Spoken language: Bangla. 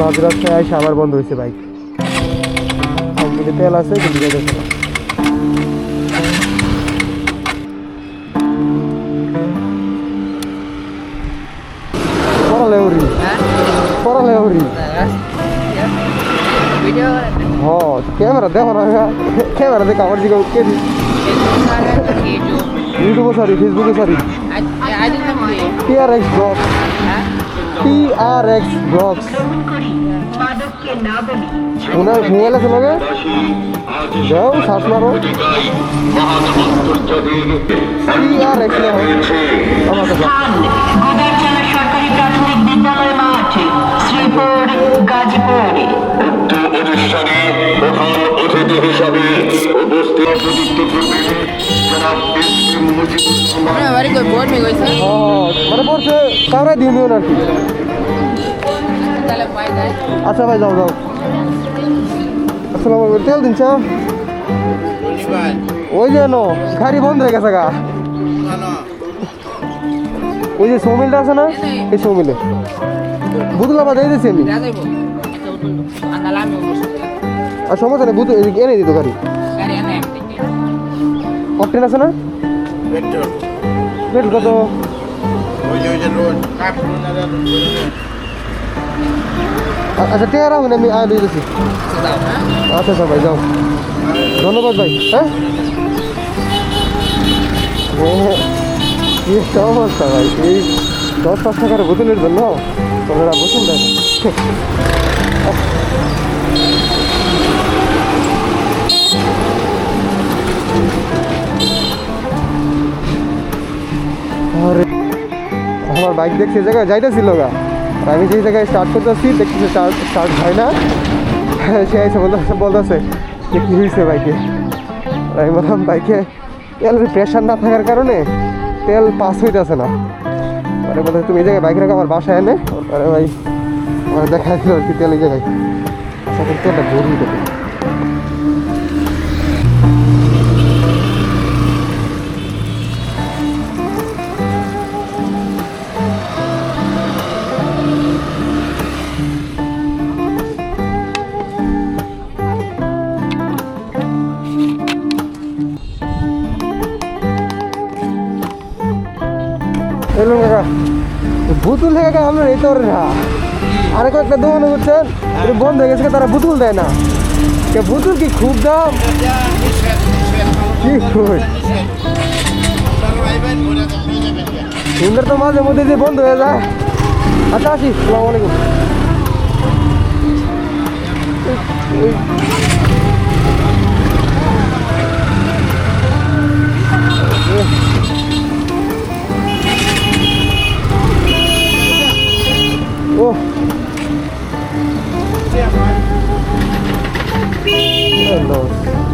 মাঝ রাস্তায় এসে আবার বন্ধ হয়েছে বাইক তেল আছে কিন্তু যেতেছে না। পড়ালে উড়ি পড়ালে উড়ি ভিডিও হ ক্যামেরা দেখো না ক্যামেরা দেখে আমার দিকে কে দি ইউটিউবে সরি ফেসবুকে sorry. TRX blogs TRX blogs owner mobile আছে লগে যাও শ্বাস মারো। টিআরএক্স না আমার কাছে গোদারচালা সরকারি প্রাথমিক বিদ্যালয় প্রধান অতিথি হিসাবে মানে কাউরে দিন দিও আচ্ছা ভাই যাও যাও তেল দিন ওই যে নো গাড়ি বন্ধ হয়ে গেছে গা ওই যে সৌমিলটা আছে না এই সৌমিলে বুদুল আবার দিয়ে দিচ্ছি আমি আর সমস্যা নেই এদিকে এনে দিত গাড়ি অকটেন আছে না? পেট্রোল কত? আ- আচ্ছা টেয়ার রাখুন আমি আয় দিয়ে দিচ্ছি আচ্ছা আচ্ছা ভাই যাও। ধন্যবাদ ভাই হ্যাঁ? কি অবস্থা ভাই এই দশ পাঁচ টাকার বোতলের জন্য ওনারা বোতল দেয় আমার বাইক দেখছি জায়গায় যাইতেছিল গা আর আমি যেই জায়গায় স্টার্ট করতেছি, দেখতেছি স্টার্ট হয় না। সে এসে বলতেছে বলতেছে যে কী হয়েছে বাইকে আর আমি বললাম বাইকে তেলের প্রেশার না থাকার কারণে তেল পাস হইতেছে না। পরে বলতে তুমি এই জায়গায় বাইক রেখে, আমার বাসায় এনে। পরে ভাই, আমার দেখা দিল আর কি তেল এই জায়গায়। আচ্ছা কিন্তু তেলটা ভরি দেবে বুতুল থেকে আমরা এই তোর আরে কয়েকটা দোকানে বুঝছেন বন্ধ হয়ে গেছে, তারা বুতুল দেয় না। কে বুতুল কি খুব দাম? কি সুন্দর তো মাঝে মধ্যে দিয়ে বন্ধ হয়ে যায়। আচ্ছা আসি সালাম 哎呦